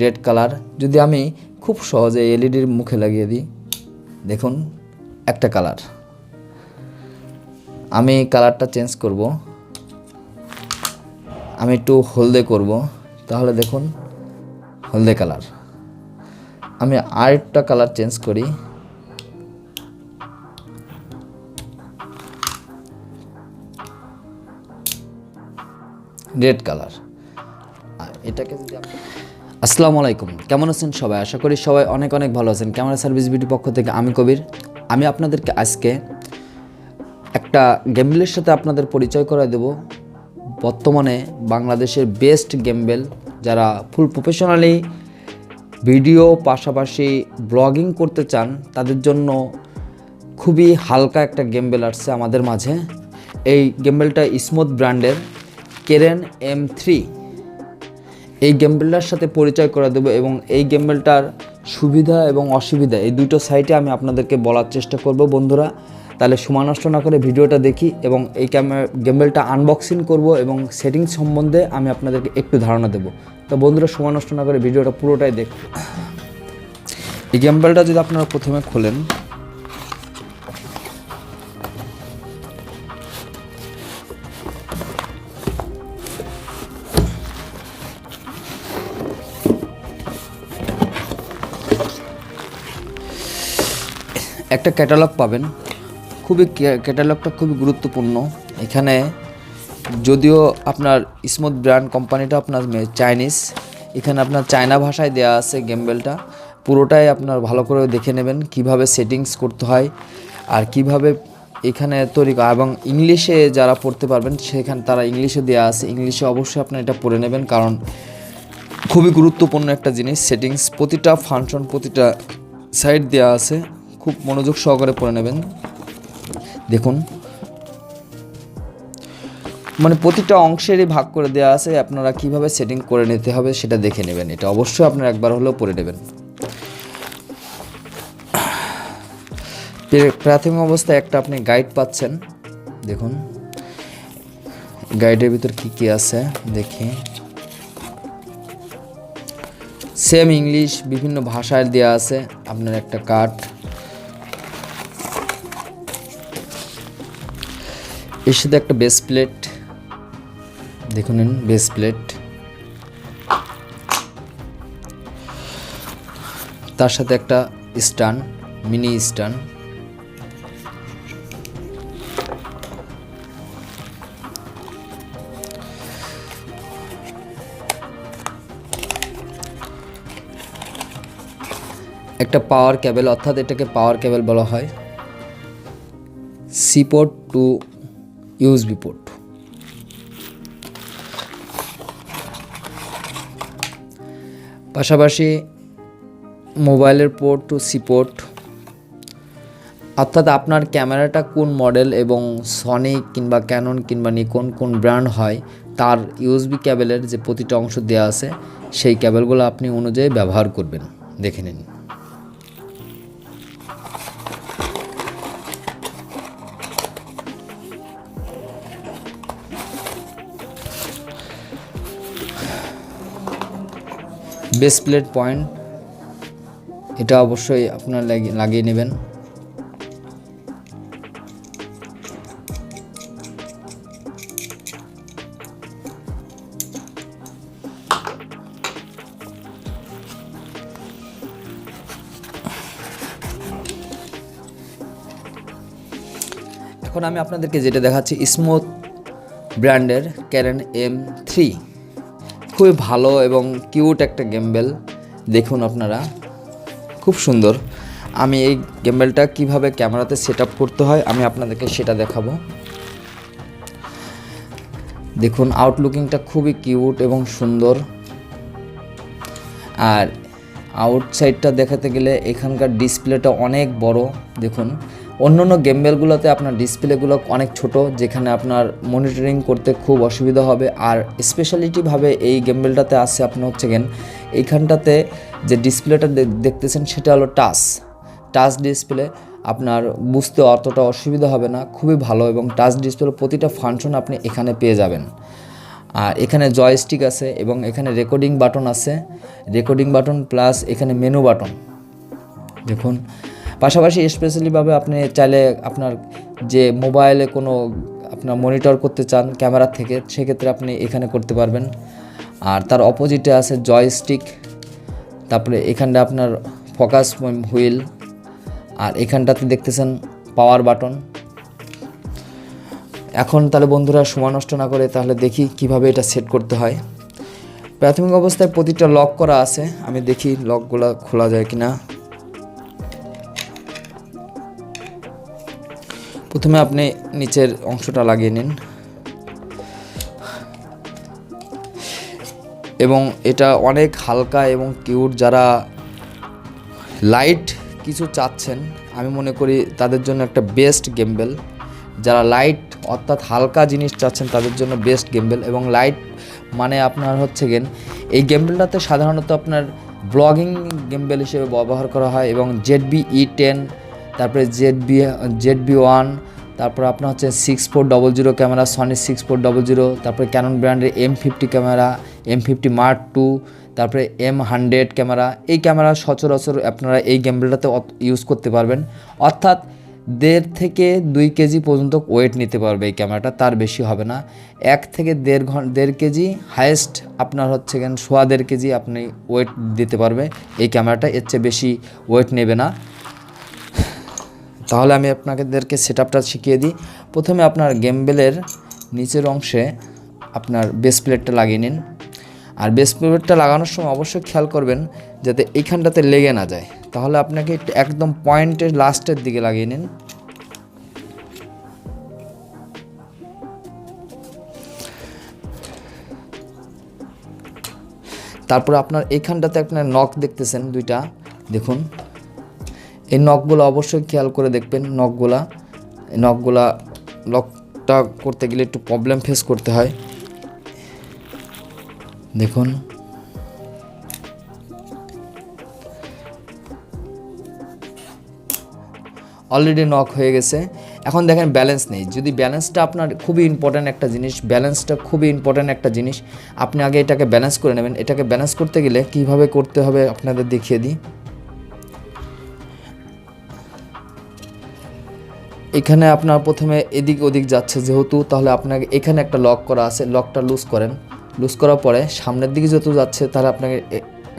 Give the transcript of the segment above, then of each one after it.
Red colour, যদি আমি খুব সহজে এলইডির মুখে লাগিয়ে দিই, দেখুন, একটা কালার। আমি কালারটা চেঞ্জ করব। আমি একটু হলদে করব, তাহলে দেখুন, হলদে কালার। আমি আরেকটা কালার চেঞ্জ করি। Red colour. এটাকে যদি আসসালামু আলাইকুম। কেমন আছেন সবাই? আশা করি সবাই অনেক অনেক ভালো আছেন। ক্যামেরা সার্ভিস বিউটি পক্ষ থেকে আমি কবির। আমি আপনাদেরকে আজকে একটা গেমবেলের সাথে আপনাদের পরিচয় করে দেব। বর্তমানে বাংলাদেশের বেস্ট গেমবেল যারা ফুল প্রফেশনালি ভিডিও পাশাপাশি ব্লগিং করতে চান, তাদের জন্য খুবই হালকা একটা গেমবেল আসছে আমাদের মাঝে। এই গেমবেলটা স্মুথ ব্র্যান্ডের কেরেন এম থ্রি। এই গেমবেলটার সাথে পরিচয় করে দেবো এবং এই গেমবেলটার সুবিধা এবং অসুবিধা এই দুটো সাইটে আমি আপনাদেরকে বলার চেষ্টা করব। বন্ধুরা, তাহলে সময় নষ্ট না করে ভিডিওটা দেখি এবং এই ক্যামেরা গেমবেলটা আনবক্সিং করব এবং সেটিংস সম্বন্ধে আমি আপনাদেরকে একটু ধারণা দেবো। তো বন্ধুরা, সময় নষ্ট না করে ভিডিওটা পুরোটাই দেখ এই গেমবেলটা যদি আপনারা প্রথমে খোলেন একটা ক্যাটালগ পাবেন। খুবই ক্যাটালগটা খুবই গুরুত্বপূর্ণ। এখানে যদিও আপনার স্মুথ ব্র্যান্ড কোম্পানিটা আপনার চাইনিজ এখানে আপনার চায়না ভাষায় দেওয়া আছে গেমবেলটা পুরোটাই আপনার ভালো করে দেখে নেবেন, কীভাবে সেটিংস করতে হয় আর কীভাবে এখানে তৈরি এবং ইংলিশে যারা পড়তে পারবেন, সেখানে তারা ইংলিশে দেওয়া আছে। ইংলিশে অবশ্যই আপনার এটা পড়ে নেবেন, কারণ খুবই গুরুত্বপূর্ণ একটা জিনিস সেটিংস প্রতিটা ফাংশন প্রতিটা সাইড দেওয়া আছে। খুব মনোযোগ সহকারে পড়ে নেবেন। দেখুন। মানে প্রতিটা অংশেরই ভাগ করে দেওয়া আছে, আপনারা কীভাবে সেটিং করে নিতে হবে সেটা দেখে নেবেন। এটা অবশ্যই আপনারা একবার হলেও পড়ে নেবেন। প্রা- প্রাথমিক অবস্থায় একটা আপনি গাইড পাচ্ছেন। দেখুন। গাইডের ভিতর কি কি আছে, দেখি। সেম ইংলিশ বিভিন্ন ভাষায় দেওয়া আছে। আপনার একটা কার্ড এর সাথে একটা বেস প্লেট দেখুন নিন বেস প্লেট তার সাথে একটা স্টান মিনি স্টান একটা পাওয়ার কেবল অর্থাৎ এটাকে পাওয়ার কেবল বলা হয়। C port to USB port. পাশাপাশি মোবাইলের পোর্ট টু সি পোর্ট। অর্থাৎ আপনার ক্যামেরাটা কোন মডেল এবং সনি কিংবা ক্যানন কিংবা নিকন কোন ব্র্যান্ড হয়, তার ইউএসবি ক্যাবেলের যে প্রতিটা অংশ দেওয়া আছে, সেই ক্যাবেলগুলো আপনি অনুযায়ী ব্যবহার করবেন। দেখে নিন। বেস প্লেট পয়েন্ট এটা অবশ্যই আপনার লাগি- লাগিয়ে নেবেন। এখন আমি আপনাদেরকে যেটা দেখাচ্ছি স্মুথ ব্র্যান্ডের ক্যারেন এম থ্রি খুবই ভালো এবং কিউট একটা গেমবেল। দেখুন আপনারা, খুব সুন্দর। আমি এই গেমবেলটা কীভাবে ক্যামেরাতে সেট করতে হয়, আমি আপনাদেরকে সেটা দেখাবো। দেখুন আউটলুকিংটা খুবই কিউট এবং সুন্দর। আর আউটসাইডটা দেখাতে গেলে এখানকার ডিসপ্লেটা অনেক বড়, দেখুন। অন্য অন্য গেমবেলগুলোতে আপনার ডিসপ্লেগুলো অনেক ছোট, যেখানে আপনার মনিটরিং করতে খুব অসুবিধা হবে। আর স্পেশালিটিভাবে এই গেমবেলটাতে আছে আপনার হচ্ছে গেন এইখানটাতে যে ডিসপ্লেটা দেখতেছেন সেটা হলো টাচ। টাচ ডিসপ্লে আপনার বুঝতে অতটা অসুবিধা হবে না, খুবই ভালো এবং টাচ ডিসপ্লে প্রতিটা ফাংশন আপনি এখানে পেয়ে যাবেন। আর এখানে জয়স্টিক আছে এবং এখানে রেকর্ডিং বাটন আছে। রেকর্ডিং বাটন প্লাস এখানে মেনু বাটন দেখুন পাশাপাশি স্পেশালিভাবে আপনি চাইলে আপনার যে মোবাইলে কোনো আপনার মনিটর করতে চান ক্যামেরার থেকে, সেক্ষেত্রে আপনি এখানে করতে পারবেন। আর তার অপোজিটে আছে জয়স্টিক তারপরে এখানটা আপনার ফোকাস হুইল আর এখানটাতে দেখতেছেন পাওয়ার বাটন এখন তাহলে বন্ধুরা সময় নষ্ট না করে তাহলে দেখি কীভাবে এটা সেট করতে হয়। প্রাথমিক অবস্থায় প্রতিটা লক করা আছে, আমি দেখি লকগুলো খোলা যায় কিনা। প্রথমে আপনি নিচের অংশটা লাগিয়ে নিন। এবং এটা অনেক হালকা এবং কিউট যারা লাইট কিছু চাচ্ছেন, আমি মনে করি তাদের জন্য একটা বেস্ট গেমবেল। যারা লাইট অর্থাৎ হালকা জিনিস চাচ্ছেন, তাদের জন্য বেস্ট গেমবেল। এবং লাইট মানে আপনার হচ্ছে গেন, এই গেমবেলটাতে সাধারণত আপনার ব্লগিং গেমবেল হিসেবে ব্যবহার করা হয় এবং জেড বি ই টেন তারপরে Z B Z B one তারপর আপনার হচ্ছে six four double zero camera Sony six four double zero তারপরে ক্যানন ব্র্যান্ডের M fifty camera M fifty mark two তারপরে এম হান্ড্রেড ক্যামেরা। এই ক্যামেরা সচরাচর আপনারা এই গেমবেলটাতে ইউজ করতে পারবেন। অর্থাৎ দেড় থেকে দুই কেজি পর্যন্ত ওয়েট নিতে পারবে এই ক্যামেরাটা, তার বেশি হবে না। এক থেকে দেড় ঘণ্টা দেড় কেজি হায়েস্ট আপনার হচ্ছে কেন সোয়া দেড় কেজি আপনি ওয়েট দিতে পারবে। এই ক্যামেরাটা এর চেয়ে বেশি ওয়েট নেবে না। তাহলে আমি আপনাদেরকে সেট আপটা শিখিয়ে দিই। প্রথমে আপনার গেমবেলের নিচের অংশে আপনার বেস প্লেটটা লাগিয়ে নিন। আর বেস প্লেটটা লাগানোর সময় অবশ্যই খেয়াল করবেন যাতে এইখানটাতে লেগে না যায়। তাহলে আপনাকে একদম পয়েন্টের লাস্টের দিকে লাগিয়ে নিন। তারপর আপনার এইখানটাতে আপনার নখ দেখতেছেন দুইটা। দেখুন। এই নখগুলো অবশ্যই খেয়াল করে দেখবেন নখগুলা। এই নখগুলা লকটা করতে গেলে একটু প্রবলেম ফেস করতে হয়। দেখুন। অলরেডি নক হয়ে গেছে। এখন দেখেন ব্যালেন্স নেই। যদি ব্যালেন্সটা আপনার খুবই ইম্পর্ট্যান্ট একটা জিনিস ব্যালেন্সটা খুবই ইম্পর্ট্যান্ট একটা জিনিস, আপনি আগে এটাকে ব্যালেন্স করে নেবেন। এটাকে ব্যালেন্স করতে গেলে কীভাবে করতে হবে আপনাদের দেখিয়ে দিই। এখানে আপনার প্রথমে এদিক ওদিক যাচ্ছে যেহেতু, তাহলে আপনাকে এখানে একটা লক করা আছে লকটা লুজ করেন। লুজ করার পরে সামনের দিকে যত যাচ্ছে, তাহলে আপনাকে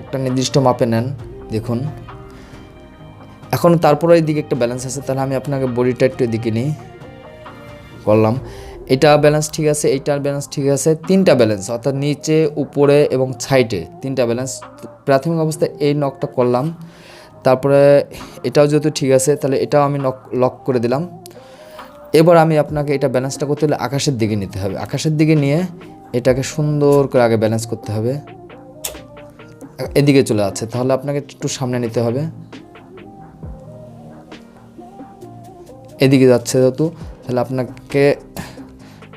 একটা নির্দিষ্ট মাপে নেন, দেখুন। এখন তারপরে এদিকে একটা ব্যালেন্স আছে, তাহলে আমি আপনাকে বডিটা একটু এদিকে নিই। করলাম। এটা ব্যালেন্স ঠিক আছে, এইটার ব্যালেন্স ঠিক আছে, তিনটা ব্যালেন্স অর্থাৎ নিচে, উপরে এবং সাইডে তিনটা ব্যালেন্স প্রাথমিক অবস্থায় এই নকটা করলাম। তারপরে এটাও যেহেতু ঠিক আছে, তাহলে এটাও আমি নক লক করে দিলাম। এবার আমি আপনাকে এটা ব্যালেন্সটা করতে হলে আকাশের দিকে নিতে হবে। আকাশের দিকে নিয়ে এটাকে সুন্দর করে আগে ব্যালেন্স করতে হবে। এদিকে চলে যাচ্ছে, তাহলে আপনাকে একটু সামনে নিতে হবে। এদিকে যাচ্ছে যেহেতু, তাহলে আপনাকে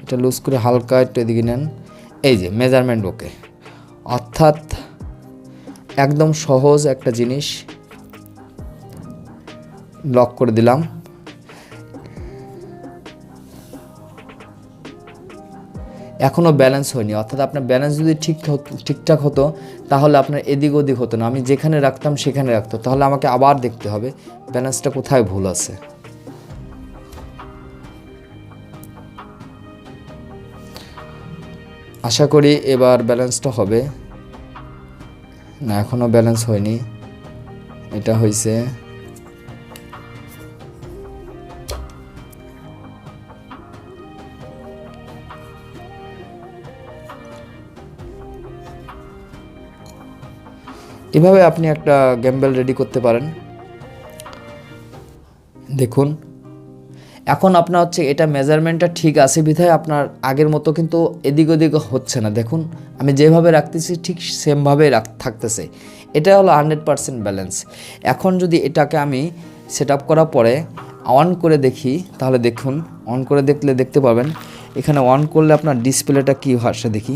এটা লুজ করে হালকা একটু এদিকে নেন। এই যে মেজারমেন্ট ওকে অর্থাৎ একদম সহজ একটা জিনিস লক করে দিলাম। এখনও ব্যালেন্স হয়নি। অর্থাৎ আপনার ব্যালেন্স যদি ঠিক ঠিকঠাক হতো, তাহলে আপনার এদিক ওদিক হতো না। আমি যেখানে রাখতাম, সেখানে রাখতো। তাহলে আমাকে আবার দেখতে হবে ব্যালেন্সটা কোথায় ভুল আছে। আশা করি এবার ব্যালেন্সটা হবে। না এখনও ব্যালেন্স হয়নি। এটা হয়েছে এভাবে আপনি একটা গ্যাম্বেল রেডি করতে পারেন। দেখুন, এখন আপনার হচ্ছে এটা মেজারমেন্টটা ঠিক আছে বিধায় আপনার আগের মতো কিন্তু এদিক ওদিক হচ্ছে না। দেখুন, আমি যেভাবে রাখতেছি ঠিক সেমভাবে রাখ থাকতেছে। এটা হলো হান্ড্রেড পারসেন্ট ব্যালেন্স এখন যদি এটাকে আমি সেট আপ করার পরে অন করে দেখি, তাহলে দেখুন অন করে দেখলে দেখতে পাবেন। এখানে অন করলে আপনার ডিসপ্লেটা কী ভাষা দেখি।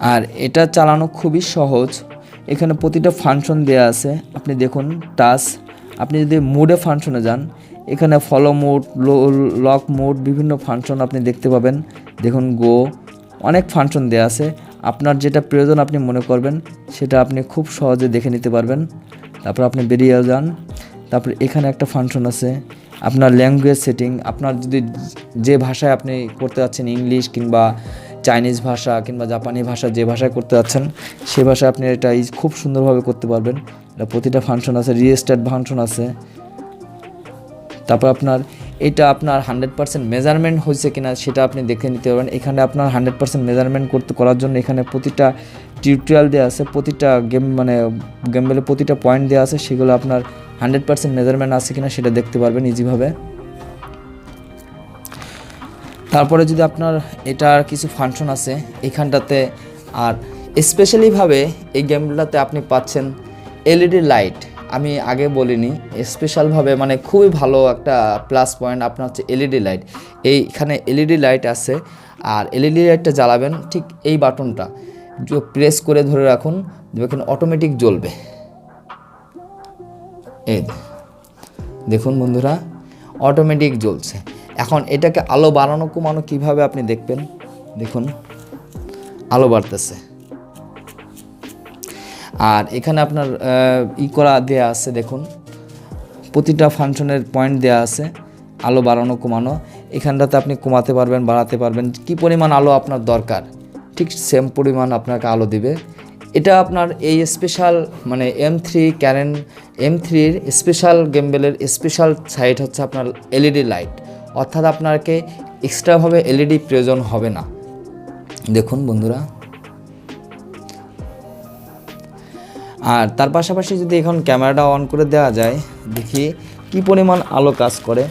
আর এটা চালানো খুবই সহজ। এখানে প্রতিটা ফাংশন দেওয়া আছে। আপনি দেখুন টাচ আপনি যদি মোডে ফাংশনে যান, এখানে ফলো মোড লক মোড বিভিন্ন ফাংশন আপনি দেখতে পাবেন। দেখুন গো অনেক ফাংশন দেওয়া আছে। আপনার যেটা প্রয়োজন আপনি মনে করবেন, সেটা আপনি খুব সহজে দেখে নিতে পারবেন। তারপর আপনি বেরিয়ে যান। তারপর এখানে একটা ফাংশন আছে। আপনার ল্যাঙ্গুয়েজ সেটিং আপনার যদি যে ভাষায় আপনি করতে যাচ্ছেন ইংলিশ কিংবা চাইনিজ ভাষা কিংবা জাপানি ভাষা যে ভাষায় করতে যাচ্ছেন, সে ভাষায় আপনি এটা খুব সুন্দরভাবে করতে পারবেন। এটা প্রতিটা ফাংশন আছে রিস্টার্ট ফাংশন আছে। তারপর আপনার, এটা আপনার হান্ড্রেড পার্সেন্ট মেজারমেন্ট হয়েছে কিনা সেটা আপনি দেখে নিতে পারবেন। এখানে আপনার হান্ড্রেড পার্সেন্ট মেজারমেন্ট করতে, করার জন্য এখানে প্রতিটা টিউটোরিয়াল দেওয়া আছে, প্রতিটা গেম মানে গেম বলে প্রতিটা পয়েন্ট দেওয়া আছে, সেগুলো আপনার হান্ড্রেড পার্সেন্ট মেজারমেন্ট আছে কিনা সেটা দেখতে পারবেন ইজিভাবে তারপরে যদি আপনার এটার কিছু ফাংশন আছে এখানটাতে, আর স্পেশালিভাবে এই গেমটাতে আপনি পাচ্ছেন এলইডি লাইট আমি আগে বলিনি স্পেশালভাবে মানে খুবই ভালো একটা প্লাস পয়েন্ট আপনার হচ্ছে এলইডি লাইট এইখানে এলইডি লাইট আছে, আর এলইডি লাইটটা জ্বালাবেন ঠিক এই বাটনটা। প্রেস করে ধরে রাখুন, দেখবেন অটোমেটিক জ্বলবে। এই দেখুন বন্ধুরা অটোমেটিক জ্বলছে। এখন এটাকে আলো বাড়ানো কমানো কীভাবে আপনি দেখবেন? দেখুন, আলো বাড়তেছে। আর এখানে আপনার ই করা দেয়া আছে, দেখুন, প্রতিটা ফাংশনের পয়েন্ট দেয়া আছে, আলো বাড়ানো কমানো। এখানটাতে আপনি কমাতে পারবেন, বাড়াতে পারবেন, কি পরিমাণ আলো আপনার দরকার? ঠিক সেম পরিমাণ আপনাকে আলো দিবে। এটা আপনার এই স্পেশাল মানে এম থ্রি ক্যারেন এম থ্রির স্পেশাল গেমবেলের স্পেশাল সাইট হচ্ছে আপনার এলইডি লাইট অর্থাৎ আপনাকে এক্সট্রাভাবে এলইডি প্রয়োজন হবে না। দেখুন বন্ধুরা। আর তার পাশাপাশি যদি এখন ক্যামেরাটা অন করে দেওয়া যায়, দেখি কি পরিমাণ আলো কাজ করে।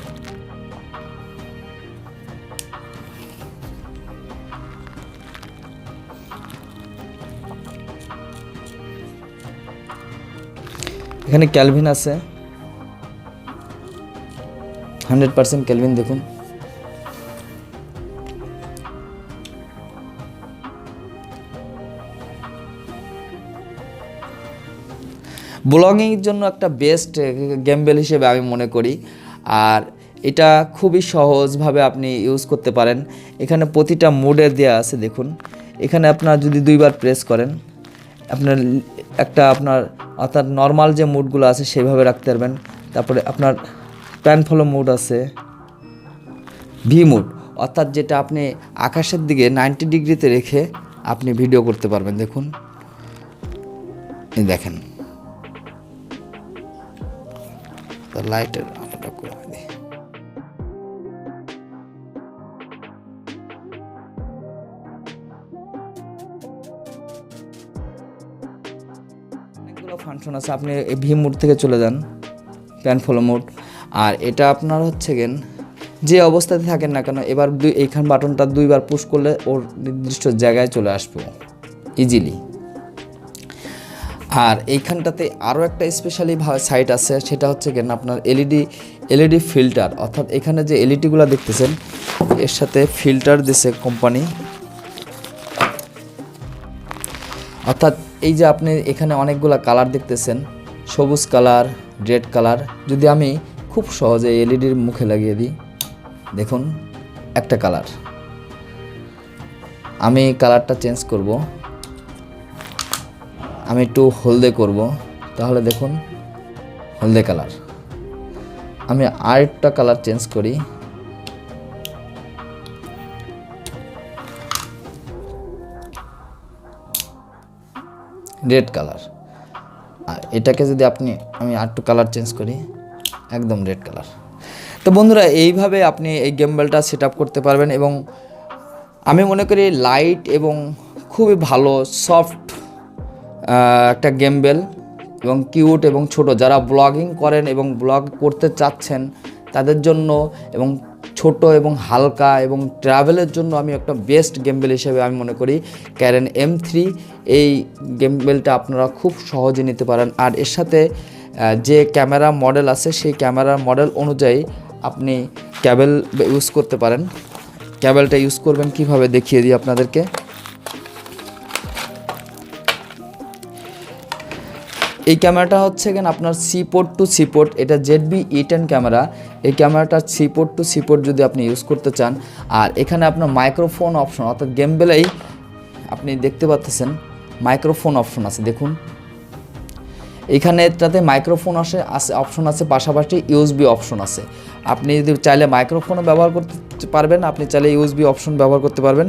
এখানে ক্যালভিন আছে। হান্ড্রেড পার্সেন্ট ক্যালভিন দেখুন। ব্লগিংয়ের জন্য একটা বেস্ট গেমবেল হিসেবে আমি মনে করি। আর এটা খুবই সহজভাবে আপনি ইউজ করতে পারেন। এখানে প্রতিটা মোডে দেওয়া আছে, দেখুন। এখানে আপনার যদি দুইবার প্রেস করেন, আপনার একটা আপনার, অর্থাৎ নর্মাল যে মুডগুলো আছে, সেভাবে রাখতে পারবেন। তারপরে আপনার প্যান ফলো মোড আছে, ভি মুড, অর্থাৎ যেটা আপনি আকাশের দিকে নাইনটি ডিগ্রিতে রেখে আপনি ভিডিও করতে পারবেন, দেখুন। দেখেন। লাইটের অনেকগুলো ফাংশন আছে, আপনি ভি মোড থেকে চলে যান, প্যান ফলো মোড। আর এটা আপনার হচ্ছে গেন, যে অবস্থাতে থাকেন না কেন, এবার দুই, এইখান বাটনটা দুইবার পুশ করলে ওর নির্দিষ্ট জায়গায় চলে আসবে ইজিলি আর এইখানটাতে আরও একটা স্পেশালি সাইট আছে, সেটা হচ্ছে কেন আপনার এলইডি এলইডি ফিল্টার অর্থাৎ এখানে যে এলইডিগুলো দেখতেছেন, এর সাথে ফিল্টার দিছে কোম্পানি অর্থাৎ এই যে আপনি এখানে অনেকগুলো কালার দেখতেছেন, সবুজ কালার রেড কালার যদি আমি খুব সহজে এলইডির মুখে লাগিয়ে দিই। দেখুন, একটা কালার। আমি কালারটা চেঞ্জ করব। আমি একটু হলদে করব। তাহলে দেখুন, হলদে কালার। আমি আরেকটা কালার চেঞ্জ করি। Red colour. আর এটাকে যদি আপনি, আমি আরেকটু কালার চেঞ্জ করি। একদম রেড কালার তো বন্ধুরা, এইভাবে আপনি এই গেমবেলটা সেট করতে পারবেন এবং আমি মনে করি লাইট এবং খুবই ভালো সফট একটা গেমবেল এবং কিউট এবং ছোট, যারা ব্লগিং করেন এবং ব্লগ করতে চাচ্ছেন, তাদের জন্য এবং ছোট এবং হালকা এবং ট্রাভেলের জন্য আমি একটা বেস্ট গেমবেল হিসেবে আমি মনে করি ক্যারেন এম থ্রি এই গেমবেলটা আপনারা খুব সহজে নিতে পারেন। আর এর সাথে যে ক্যামেরা মডেল আছে, সেই ক্যামেরার মডেল অনুযায়ী আপনি ক্যাবেল ইউজ করতে পারেন। ক্যাবেলটা ইউজ করবেন, কীভাবে দেখিয়ে দিই আপনাদেরকে। এই ক্যামেরাটা হচ্ছে কেন আপনার C port to C port এটা Z B E ten camera. এই ক্যামেরাটা C port to C port যদি আপনি ইউজ করতে চান, আর এখানে আপনার মাইক্রোফোন অপশন, অর্থাৎ গেম বেলেই আপনি দেখতে পাচ্ছেন মাইক্রোফোন অপশন আছে, দেখুন। এখানে এটাতে মাইক্রোফোন আসে আছে অপশন আছে, পাশাপাশি ইউএসবি অপশন আছে। আপনি যদি চাইলে মাইক্রোফোনও ব্যবহার করতে পারবেন, আপনি চাইলে ইউএসবি অপশন ব্যবহার করতে পারবেন।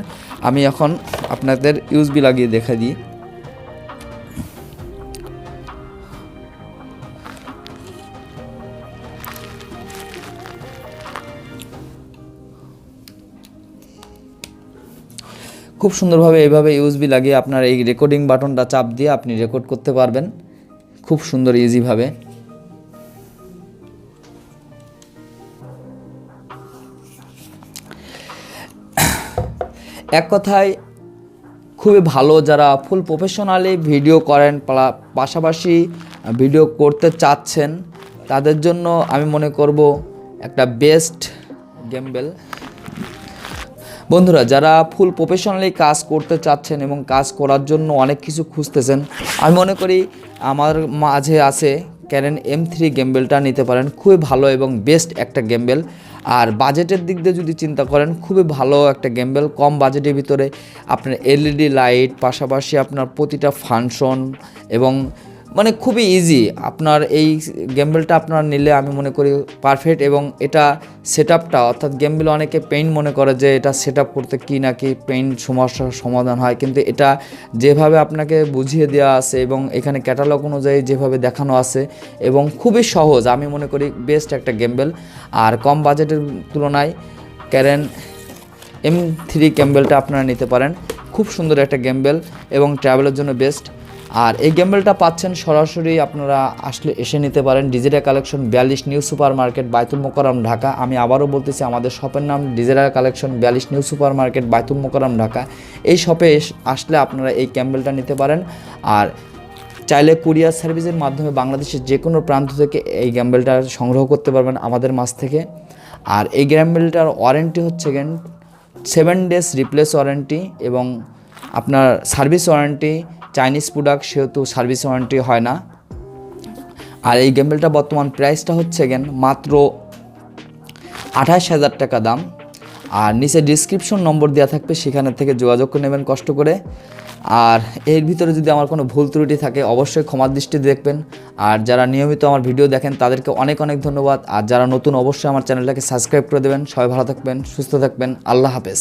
আমি এখন আপনাদের ইউএসবি লাগিয়ে দেখা দিই। খুব সুন্দরভাবে এইভাবে ইউএসবি লাগিয়ে আপনার এই রেকর্ডিং বাটনটা চাপ দিয়ে আপনি রেকর্ড করতে পারবেন। খুব সুন্দর ইজিভাবে এক কথায়, খুবই ভালো যারা ফুল প্রফেশনালি ভিডিও করেন পাশাপাশি ভিডিও করতে চাচ্ছেন, তাদের জন্য আমি মনে করব একটা বেস্ট গেমবেল বন্ধুরা, যারা ফুল প্রফেশনালি কাজ করতে চাচ্ছেন এবং কাজ করার জন্য অনেক কিছু খুঁজতেছেন, আমি মনে করি আমার মাঝে আছে ক্যারেন এম থ্রি গেমবেলটা নিতে পারেন। খুবই ভালো এবং বেস্ট একটা গেমবেল আর বাজেটের দিক দিয়ে যদি চিন্তা করেন, খুবই ভালো একটা গেমবেল কম বাজেটের ভিতরে আপনার এলইডি লাইট পাশাপাশি আপনার প্রতিটা ফাংশন এবং মানে খুবই ইজি আপনার এই গেমবেলটা আপনার নিলে আমি মনে করি পারফেক্ট এবং এটা সেট আপটা অর্থাৎ গেমবেল অনেকে পেইন মনে করে যে এটা সেট আপ করতে কী না কি পেইন সমস্যার সমাধান হয়। কিন্তু এটা যেভাবে আপনাকে বুঝিয়ে দেওয়া আছে এবং এখানে ক্যাটালগ অনুযায়ী যেভাবে দেখানো আছে এবং খুবই সহজ, আমি মনে করি বেস্ট একটা গেমবেল আর কম বাজেটের তুলনায় ক্যারেন এম থ্রি ক্যাম্বেলটা আপনারা নিতে পারেন। খুব সুন্দর একটা গেমবেল এবং ট্রাভেলের জন্য বেস্ট আর এই গেমবেলটা পাচ্ছেন সরাসরি আপনারা আসলে এসে নিতে পারেন ডিজিটাল কালেকশন বিয়াল্লিশ new super market Baitul Mukarram Dhaka. আমি আবারও বলতেছি, আমাদের শপের নাম ডিজিটাল কালেকশন বিয়াল্লিশ new super market Baitul Mukarram Dhaka. এই শপে আসলে আপনারা এই ক্যাম্বেলটা নিতে পারেন। আর চাইলে কুরিয়ার সার্ভিসের মাধ্যমে বাংলাদেশের যে কোনো প্রান্ত থেকে এই গ্যাম্বেলটা সংগ্রহ করতে পারবেন আমাদের মাছ থেকে। আর এই গ্যাম্বেলটার ওয়ারেন্টি হচ্ছে গেন সেভেন ডেজ রিপ্লেস ওয়ারেন্টি এবং আপনার সার্ভিস ওয়ারেন্টি চাইনিজ প্রোডাক্ট সেহেতু সার্ভিস ওয়ারেন্টি হয় না। আর এই গ্যাম্বেলটা বর্তমান প্রাইসটা হচ্ছে গেন মাত্র আঠাশ হাজার টাকা দাম। আর নিচে ডিসক্রিপশন নম্বর দেওয়া থাকবে, সেখানে থেকে যোগাযোগ করে নেবেন কষ্ট করে। আর এর ভিতরে যদি আমার কোনো ভুল ত্রুটি থাকে, অবশ্যই ক্ষমার দৃষ্টি দেখবেন। আর যারা নিয়মিত আমার ভিডিও দেখেন, তাদেরকে অনেক অনেক ধন্যবাদ। আর যারা নতুন, অবশ্যই আমার চ্যানেলটাকে সাবস্ক্রাইব করে দেবেন। সবাই ভালো থাকবেন, সুস্থ থাকবেন। আল্লাহ হাফেজ।